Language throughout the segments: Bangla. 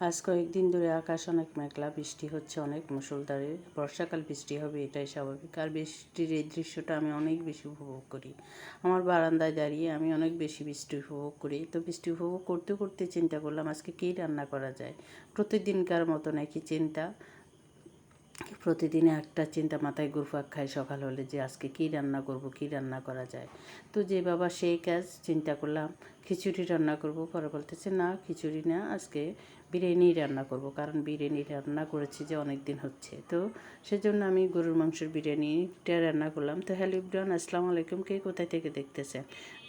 আজ কয়েকদিন ধরে আকাশ অনেক মেঘলা, বৃষ্টি হচ্ছে অনেক, মুষলধারে। বর্ষাকাল বৃষ্টি হবে, এটাই স্বাভাবিক। আর বৃষ্টির এই দৃশ্যটা আমি অনেক বেশি উপভোগ করি। আমার বারান্দায় দাঁড়িয়ে আমি অনেক বেশি বৃষ্টি উপভোগ করি। তো বৃষ্টি উপভোগ করতে করতে চিন্তা করলাম, আজকে কী রান্না করা যায়? প্রতিদিনকার মতন একই চিন্তা? প্রতিদিন একটা চিন্তা মাথায় ঘুরপাক খায় সকাল হলে যে আজকে কী রান্না করব, কী রান্না করা যায়? তো যে বাবা সেই কাজ, চিন্তা করলাম, খিচুড়ি রান্না করব। পরে বলতেছে, না, খিচুড়ি না, আজকে বিরিয়ানি রান্না করব, কারণ বিরিয়ানি রান্না করেছি যে অনেক দিন হচ্ছে। তো সেজন্য আমি গরুর মাংসের বিরিয়ানিটা রান্না করলাম। তো হ্যালো ইব্রান আসসালামু আলাইকুম। কে কোথায় থেকে দেখতেছেন?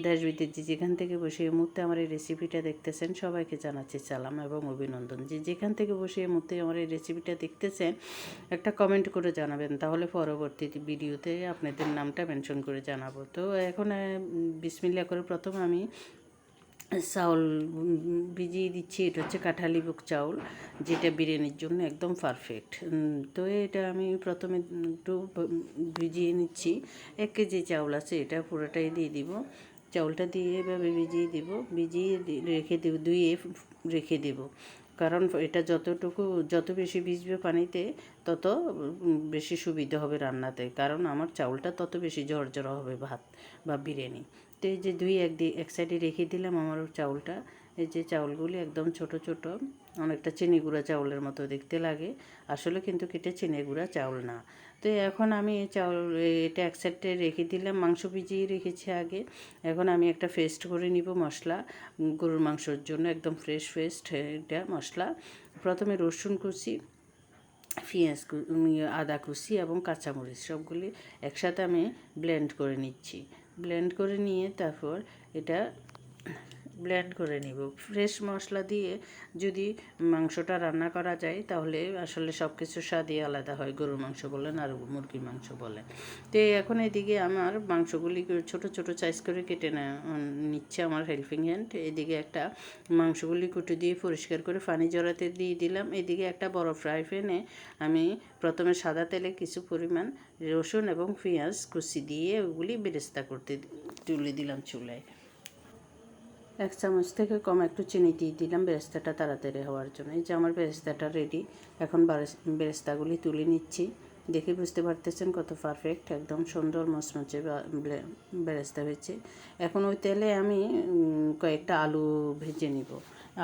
দেশ বিদেশ যে যেখান থেকে বসে এই মুহূর্তে আমার এই রেসিপিটা দেখতেছেন, সবাইকে জানাচ্ছি সালাম এবং অভিনন্দন। যে যেখান থেকে বসে এই মুহূর্তে আমার এই রেসিপিটা দেখতেছেন, একটা কমেন্ট করে জানাবেন। তাহলে পরবর্তী ভিডিওতে আপনাদের নামটা মেনশন করে জানাব। তো এখন বিসমিল্লা করে প্রথম আমি চাউল, ভিজিয়ে দিচ্ছি, এটা হচ্ছে কাঁঠালি বুক চাউল, যেটা বিরিয়ানির জন্য একদম পারফেক্ট তো এটা আমি প্রথমে একটু ভিজিয়ে নিচ্ছি। এক কেজি চাউল আছে, এটা পুরোটাই দিয়ে দিব। চাউলটা দিয়ে এভাবে ভিজিয়ে দিব, ভিজিয়ে রেখে দেব ধুয়ে রেখে দেব। কারণ এটা যতটুকু, যত বেশি ভিজবে পানিতে, তত বেশি সুবিধা হবে রান্নাতে। কারণ আমার চাউলটা তত বেশি ঝরঝরা হবে ভাত বা বিরিয়ানি। তো এই যে দুই এক এক সাইডে রেখে দিলাম আমার চাউলটা। এই যে চাউলগুলি একদম ছোট ছোট, অনেকটা চিনি গুঁড়া চাউলের মতো দেখতে লাগে। আসলে কিন্তু কেটে চিনি গুঁড়া চাউল না। তো এখন আমি এই চাউল, এটা এক সাইডে রেখে দিলাম, মাংস ভিজিয়ে রেখেছি আগে। এখন আমি একটা ফেস্ট করে নিব মশলা গরুর মাংসর জন্য একদম ফ্রেশ ফেস্ট এটা মশলা। প্রথমে রসুন কুচি, পেঁয়াজ আদা কুচি এবং কাঁচামরিচ সবগুলি একসাথে আমি ব্লেন্ড করে নিচ্ছি। ব্লেন্ড করে নিয়ে তারপর এটা ব্লেন্ড করে নিব। ফ্রেশ মশলা দিয়ে যদি মাংসটা রান্না করা যায়, তাহলে আসলে সব কিছু স্বাদই আলাদা হয়, গরুর মাংস বলেন আর মুরগির মাংস বলেন। তো এখন এদিকে আমার মাংসগুলি ছোট ছোট সাইজ করে কেটে নিচ্ছে আমার হেল্পিং হ্যান্ড এদিকে একটা মাংসগুলি কুটে দিয়ে পরিষ্কার করে পানি জড়াতে দিয়ে দিলাম। এদিকে একটা বড় ফ্রাই প্যানে আমি প্রথমে সাদা তেলে কিছু পরিমাণ রসুন এবং পেঁয়াজ কুচি দিয়ে ওগুলি বেরেস্তা করতে তুলে দিলাম চুলায়। এক চামচ থেকে কম একটু চিনি দিয়ে দিলাম বেরেস্তাটা তাড়াতাড়ি হওয়ার জন্য। এই যে আমার বেরেস্তাটা রেডি এখন বেরেস্তাগুলি তুলে নিচ্ছি। দেখে বুঝতে পারতেছেন কত পারফেক্ট একদম সুন্দর মচমচে বেরেস্তা হয়েছে। এখন ওই তেলে আমি কয়েকটা আলু ভেজে নিব।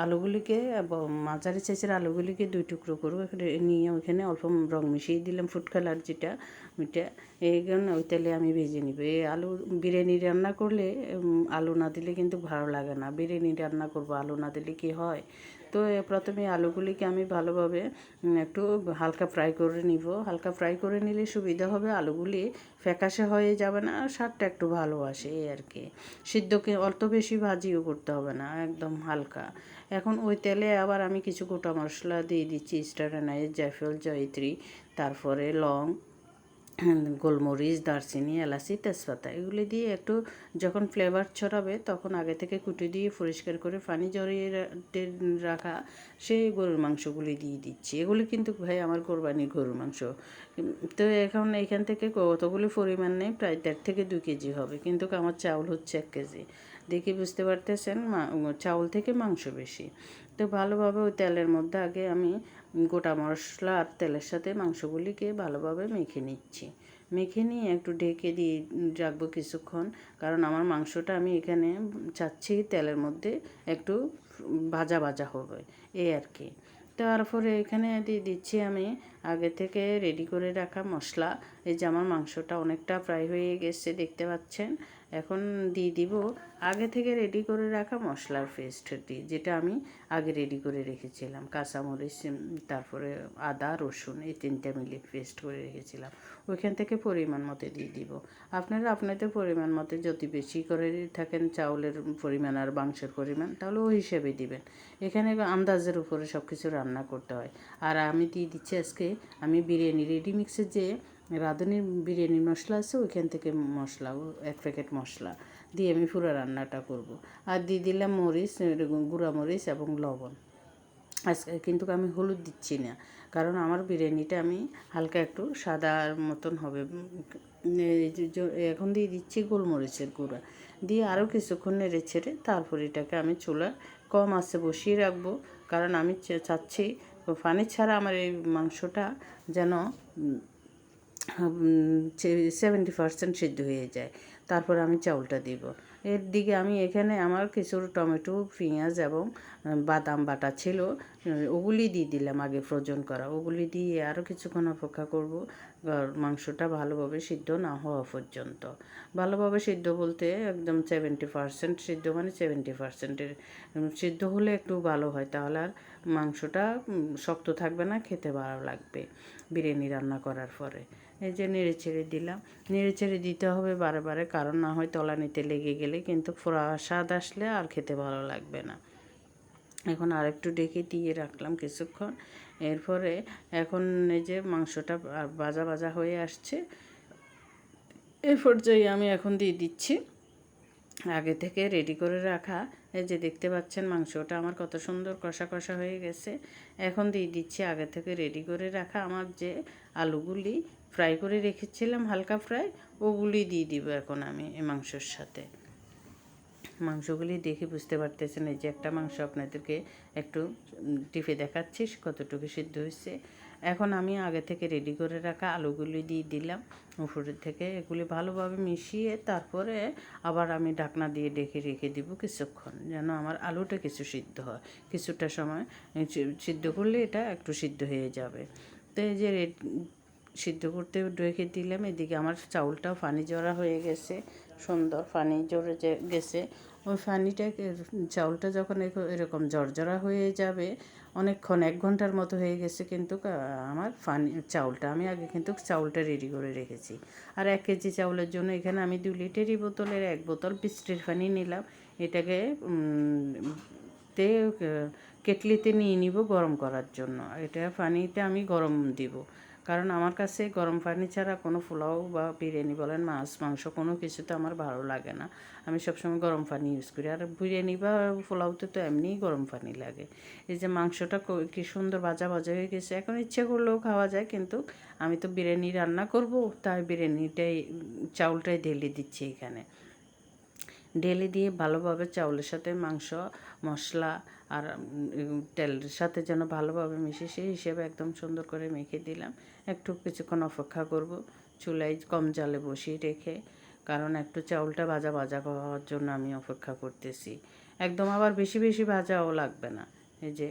আলুগুলিকে মাঝারি সাইজের আলুগুলিকে দুই টুকরো করব। নিয়ে ওইখানে অল্প রং মিশিয়ে দিলাম ফুড কালার যেটা, ওইটা। এই কারণে ওই তেলে আমি ভেজে নিব। এই আলু, বিরিয়ানি রান্না করলে আলু না দিলে কিন্তু ভালো লাগে না। বিরিয়ানি রান্না করব, আলু না দিলে কি হয়? তো প্রথমে আলুগুলিকে আমি ভালোভাবে একটু হালকা ফ্রাই করে নিব। হালকা ফ্রাই করে নিলে সুবিধা হবে আলুগুলি ফ্যাকাশে হয়ে যাবে না স্বাদটা একটু ভালো আসে, এই আর কি। সিদ্ধকে অল্প বেশি ভাজিও করতে হবে না, একদম হালকা। এখন ওই তেলে আবার আমি কিছু গোটা মশলা দিয়ে দিচ্ছি, স্টার জায়ফল, জয়ত্রী, তারপরে লং গোলমরিচ, দারচিনি, এলাচি, তেজপাতা, এগুলি দিয়ে একটু যখন ফ্লেভার ছড়াবে তখন আগে থেকে কুটি দিয়ে পরিষ্কার করে পানি জড়িয়ে রাখা সেই গরুর মাংসগুলি দিয়ে দিচ্ছি। এগুলি কিন্তু ভাই আমার কোরবানির গরুর মাংস। তো এখন এখান থেকে কতগুলি পরিমাণ নেই? প্রায় দেড় থেকে দু কেজি হবে। কিন্তু আমার চাউল হচ্ছে এক কেজি। দেখে বুঝতে পারতেছেন চাউল থেকে মাংস বেশি। তো ভালোভাবে ওই তেলের মধ্যে আগে আমি গোটা মশলা আর তেলের সাথে মাংসগুলিকে ভালোভাবে মেখে নিচ্ছি। মেখে নিয়ে একটু ঢেকে দিয়ে রাখব কিছুক্ষণ, কারণ আমার মাংসটা আমি এখানে চাচ্ছি তেলের মধ্যে একটু ভাজা ভাজা হবে, এই আর কি। তারপরে এখানে দিয়ে দিচ্ছি আমি আগে থেকে রেডি করে রাখা মশলা। এই যে আমার মাংসটা অনেকটা ফ্রাই হয়ে গেছে, দেখতে পাচ্ছেন? এখন দিয়ে দিব আগে থেকে রেডি করে রাখা মশলার পেস্টটি যেটা আমি আগে রেডি করে রেখেছিলাম। কাঁচামরিচ তারপরে আদা, রসুন, এই তিনটা মিলিয়ে পেস্ট করে রেখেছিলাম। ওইখান থেকে পরিমাণ মতো দিয়ে দিব। আপনারা আপনাদের পরিমাণ মতো যদি বেশি করে থাকেন চাউলের পরিমাণ আর মাংসের পরিমাণ, তাহলে ওই হিসেবে দিবেন। এখানে আন্দাজের উপরে সব কিছু রান্না করতে হয়। আর আমি দিয়ে দিচ্ছি আজকে আমি বিরিয়ানি রেডি মিক্সের যে রাঁধুনির বিরিয়ানির মশলা আছে, ওইখান থেকে মশলা এক প্যাকেট মশলা দিয়ে আমি পুরো রান্নাটা করব। আর দিয়ে দিলাম মরিচ গুঁড়া মরিচ এবং লবণ। আজকে কিন্তু আমি হলুদ দিচ্ছি না, কারণ আমার বিরিয়ানিটা আমি হালকা একটু সাদার মতন হবে। এখন দিয়ে দিচ্ছি গোলমরিচের গুঁড়া। দিয়ে আরও কিছুক্ষণ নেড়ে ছেড়ে তারপর এটাকে আমি চুলা কম আছে বসিয়ে রাখব, কারণ আমি চাচ্ছি পানি ছাড়া আমার এই মাংসটা যেন সেভেন্টি পার্সেন্ট সিদ্ধ হয়ে যায়। তারপর আমি চাউলটা দিব। এর দিকে আমি এখানে আমার কিছু টমেটো, পেঁয়াজ এবং বাদাম বাটা ছিল। ওগুলি দিয়ে দিলাম আগে ফ্রোজন করা। ওগুলি দিয়ে আরও কিছুক্ষণ অপেক্ষা করব। মাংসটা ভালোভাবে সিদ্ধ না হওয়া পর্যন্ত। ভালোভাবে সিদ্ধ বলতে একদম সেভেন্টি পার্সেন্ট সিদ্ধ মানে সেভেন্টি পার্সেন্টের সিদ্ধ হলে একটু ভালো হয়। তাহলে আর মাংসটা শক্ত থাকবে না, খেতে ভালো লাগবে। বিরিয়ানি রান্না করার পরে। এই যে নেড়ে ছেড়ে দিলাম। নেড়ে ছেড়ে দিতে হবে বারে বারে কারণ না হয় তলানিতে লেগে গেলে কিন্তু স্বাদ আসলে আর খেতে ভালো লাগবে না। এখন আরেকটু ডেকে দিয়ে রাখলাম কিছুক্ষণ। এরপরে এখন এই যে মাংসটা বাজা ভাজা হয়ে আসছে এই পর্যায়ে আমি এখন দিয়ে দিচ্ছি। আগে থেকে রেডি করে রাখা এই যে দেখতে পাচ্ছেন মাংসটা আমার কত সুন্দর কষা কষা হয়ে গেছে। এখন দিয়ে দিচ্ছি আগে থেকে রেডি করে রাখা আমার যে আলুগুলি ফ্রাই করে রেখেছিলাম হালকা ফ্রাই ওগুলি দিয়ে দিব এখন আমি এই মাংসর সাথে। মাংসগুলি দেখে বুঝতে পারতেছেন এই যে একটা মাংস আপনাদেরকে একটু টিপে দেখাচ্ছি কতটুকু সিদ্ধ হয়েছে। এখন আমি আগে থেকে রেডি করে রাখা আলুগুলি দিয়ে দিলাম। উপরের থেকে এগুলি ভালোভাবে মিশিয়ে তারপরে আবার আমি ঢাকনা দিয়ে ডেকে রেখে দিব কিছুক্ষণ, যেন আমার আলুটা কিছু সিদ্ধ হয়। কিছুটা সময় সিদ্ধ করলে এটা একটু সিদ্ধ হয়ে যাবে। তো এই যে সিদ্ধ করতে রেখে দিলাম। এদিকে আমার চাউলটাও পানি জড়া হয়ে গেছে। সুন্দর পানি জড়ে গেছে। ওই পানিটা চাউলটা যখন এরকম জর্জরা হয়ে যাবে, অনেকক্ষণ, এক ঘণ্টার মতো হয়ে গেছে কিন্তু আমার পানি চাউলটা, আমি আগে কিন্তু চাউলটা রেডি করে রেখেছি। আর এক কেজি চাউলের জন্য এখানে আমি দু লিটারই বোতলের, এক বোতল বৃষ্টির পানি নিলাম। এটাকে তে কেটলিতে নিয়ে নিব গরম করার জন্য। এটা পানিতে আমি গরম দিব। কারণ আমার কাছে গরম পানি ছাড়া কোনো পোলাও বা বিরিয়ানি বলেন মাছ, মাংস কোনো কিছুতে আমার ভালো লাগে না। আমি সবসময় গরম পানি ইউজ করি। আর বিরিয়ানি বা পোলাওতে তো এমনিই গরম পানি লাগে। এই যে মাংসটা ক- কি সুন্দর ভাজা ভাজা হয়ে গেছে। এখন ইচ্ছে করলেও খাওয়া যায়, কিন্তু আমি তো বিরিয়ানি রান্না করব, তাই বিরিয়ানিটাই, চাউলটাই ঢেলে দিচ্ছি এখানে। ঢেলে দিয়ে ভালোভাবে চাউলের সাথে মাংস, মশলা আর তেলের সাথে যেন ভালোভাবে মিশে সেই হিসেবে একদম সুন্দর করে মেখে দিলাম। একটু কিছুক্ষণ অপেক্ষা করব, চুলায় কম জালে বসিয়ে রেখে, কারণ একটু চাউলটা ভাজা ভাজা হওয়ার জন্য আমি অপেক্ষা করতেছি। একদম আবার বেশি বেশি ভাজাও লাগবে না। এই যে,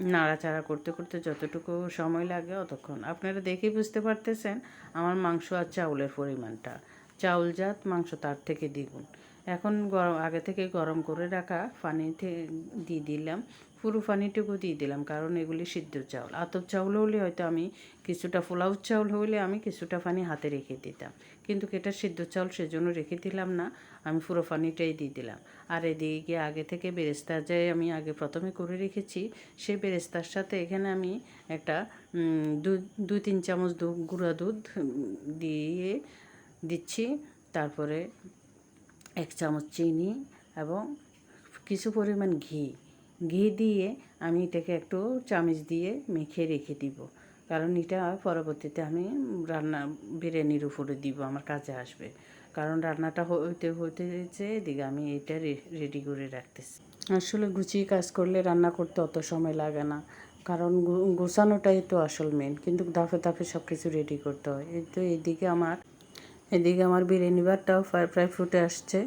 নাড়াচাড়া করতে করতে যতটুকু সময় লাগে অতক্ষণ। আপনারা দেখেই বুঝতে পারতেছেন আমার মাংস আর চাউলের পরিমাণটা। চাউলজাত মাংস তার থেকে দ্বিগুণ। এখন গরম আগে থেকে গরম করে রাখা পানিতে দিয়ে দিলাম। পুরো পানিটুকু দিয়ে দিলাম কারণ এগুলি সিদ্ধ চাউল। আতপ চাউল হলে হয়তো আমি কিছুটা পোলাও চাউল হলে আমি কিছুটা পানি হাতে রেখে দিতাম। কিন্তু এটা সিদ্ধ চাউল সেজন্য রেখে দিলাম না আমি পুরো পানিটাই দিয়ে দিলাম। আর এদিকে আগে থেকে বেরেস্তা যে আমি আগে প্রথমে করে রেখেছি সেই বেরেস্তার সাথে এখানে আমি একটা উম, দু দুই তিন চামচ দুধ গুঁড়া দুধ দিয়ে দিচ্ছি। তারপরে এক চামচ চিনি এবং কিছু পরিমাণ ঘি। ঘি দিয়ে আমি এটাকে একটু চামচ দিয়ে মেখে রেখে দিব। কারণ এটা পরবর্তীতে আমি রান্না, বিরিয়ানির উপরে দিব, আমার কাজে আসবে। কারণ রান্নাটা হইতে হইতেছে এদিকে আমি এটা রেডি করে রাখতেছি। আসলে গুছিয়ে কাজ করলে রান্না করতে অত সময় লাগে না। কারণ গোছানোটাই তো আসল মেন কিন্তু ধাপে ধাপে সব কিছু রেডি করতে হয়। এই তো এদিকে আমার এদিকে আমার বিরিয়ানি ভাতটাও প্রায় প্রায় ফুটে আসছে।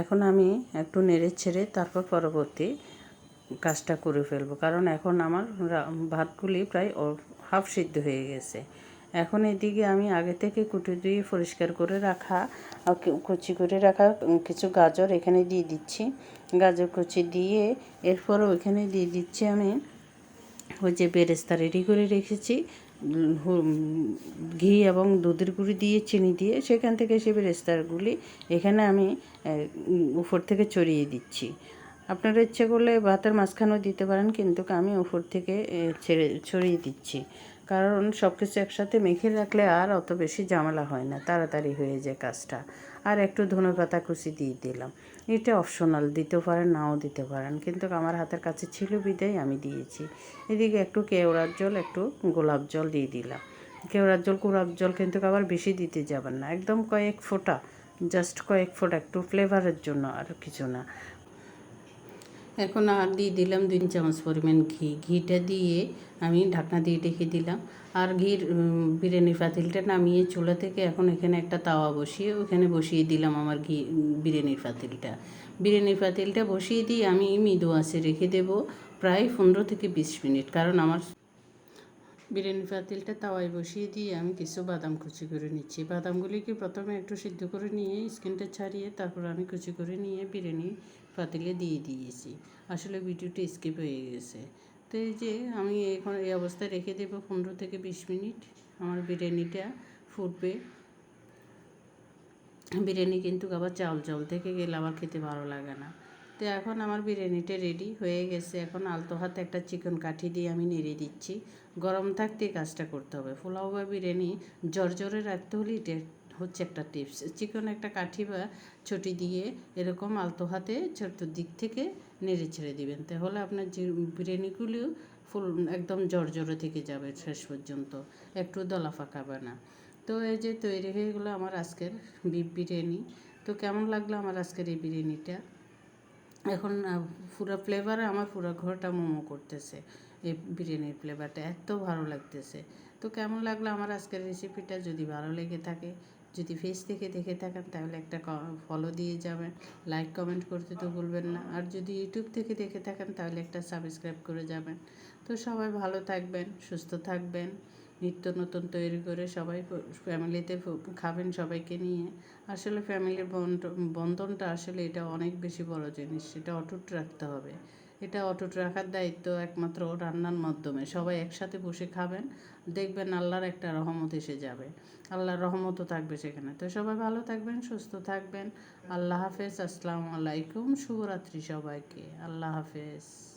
এখন আমি একটু নেড়ে ছেড়ে তারপর পরবর্তী কাজটা করে ফেলব। কারণ এখন আমার ভাতগুলি প্রায় হাফ সিদ্ধ হয়ে গেছে। এখন এদিকে আমি আগে থেকে কুটে দিয়ে পরিষ্কার করে রাখা কুচি করে রাখা কিছু গাজর এখানে দিয়ে দিচ্ছি। গাজর কুচি দিয়ে এরপর ওইখানে দিয়ে দিচ্ছি আমি ওই যে বেরেস্তা রেডি করে রেখেছি। ঘি এবং দুধের গুঁড়ি দিয়ে, চিনি দিয়ে সেখান থেকে সে বেরেস্তারগুলি এখানে আমি উপর থেকে চড়িয়ে দিচ্ছি। আপনারা ইচ্ছে করলে ভাতের মাঝখানেও দিতে পারেন, কিন্তু আমি উপর থেকে ছেড়ে, ছড়িয়ে দিচ্ছি। কারণ সব কিছু একসাথে মেখে রাখলে আর অত বেশি ঝামেলা হয় না, তাড়াতাড়ি হয়ে যায় কাজটা। আর একটু ধনে পাতা কুচি দিয়ে দিলাম। এটা অপশনাল দিতে পারেন, নাও দিতে পারেন। কিন্তু আমার হাতের কাছে ছিল বিদায়, আমি দিয়েছি। এদিকে একটু কেওড়ার জল, একটু গোলাপ জল দিয়ে দিলাম। কেওড়ার জল, গোলাপ জল কিন্তু আবার বেশি দিতে যাবেন না। একদম কয়েক ফোঁটা জাস্ট কয়েক ফোঁটা, একটু ফ্লেভারের জন্য আর কিছু না। এখন আর দিয়ে দিলাম দুই চামচ পরিমাণ ঘি। ঘিটা দিয়ে আমি ঢাকনা দিয়ে ঢেকে দিলাম। আর ঘির বিরিয়ানির পাতিলটা নামিয়ে চুলা থেকে এখন এখানে একটা তাওয়া বসিয়ে ওখানে বসিয়ে দিলাম আমার ঘি, বিরিয়ানির পাতিলটা। বিরিয়ানির পাতিলটা বসিয়ে দিয়ে আমি মৃদু আঁচে রেখে দেব প্রায় পনেরো থেকে বিশ মিনিট। কারণ আমার বিরিয়ানি পাতিলটা তাওয়ায় বসিয়ে দিয়ে আমি কিছু বাদাম কুচি করে নিচ্ছি। বাদামগুলিকে প্রথমে একটু সিদ্ধ করে নিয়ে স্কিনটা ছাড়িয়ে তারপর আমি কুচি করে নিয়ে বিরিয়ানি পাতিলে দিয়ে দিয়েছি। আসলে ভিডিওটা স্কিপ হয়ে গেছে। তো এই যে আমি এখন এই অবস্থায় রেখে দেবো পনেরো থেকে বিশ মিনিট আমার বিরিয়ানিটা ফুটবে। বিরিয়ানি কিন্তু আবার চাউল চাউল থেকে গেলে আবার খেতে ভালো লাগে না। তো এখন আমার বিরিয়ানিটা রেডি হয়ে গেছে। এখন আলতো হাতে একটা চিকেন কাঠি দিয়ে আমি নেড়ে দিচ্ছি। গরম থাকতে কাজটা করতে হবে। পোলাও বা বিরিয়ানি জর্জরে রাখতে হলে হচ্ছে একটা টিপস চিকেন একটা কাঠি বা ছুটি দিয়ে এরকম আলতো হাতে ছোট দিক থেকে নেড়ে ছেড়ে দিবেন। তাহলে আপনার যে বিরিয়ানিগুলিও ফুল একদম জর্জরে থেকে যাবে শেষ পর্যন্ত। একটু দলা ফাঁকাবে না। তো এই যে তৈরি হয়ে গেলো আমার আজকের বিফ বিরিয়ানি। তো কেমন লাগল আমার আজকের এই বিরিয়ানিটা? এখন পুরো ফ্লেভারে আমার পুরো ঘরটা মোমো করতেছে এই বিরিয়ানির ফ্লেভারটা এত ভালো লাগতেছে। তো কেমন লাগল আমার আজকের রেসিপিটা যদি ভালো লেগে থাকে যদি ফেস থেকে দেখে থাকেন, তাহলে একটা ফলো দিয়ে যাবেন। লাইক কমেন্ট করতে তো ভুলবেন না। আর যদি ইউটিউব থেকে দেখে থাকেন, তাহলে একটা সাবস্ক্রাইব করে যাবেন। তো সবাই ভালো থাকবেন, সুস্থ থাকবেন। নিত্য নতুন তৈরি করে সবাই ফ্যামিলিতে খাবেন সবাইকে নিয়ে। আসলে ফ্যামিলির বন্ধনটা আসলে এটা অনেক বেশি বড় জিনিস। সেটা অটুট রাখতে হবে। এটা অটুট রাখার দায়িত্ব একমাত্র রান্নার মাধ্যমে। সবাই একসাথে বসে খাবেন, দেখবেন আল্লাহর একটা রহমত এসে যাবে। আল্লাহর রহমতও থাকবে সেখানে। তো সবাই ভালো থাকবেন, সুস্থ থাকবেন। আল্লাহ হাফেজ, আসসালামু আলাইকুম। শুভরাত্রি সবাইকে। আল্লাহ হাফেজ।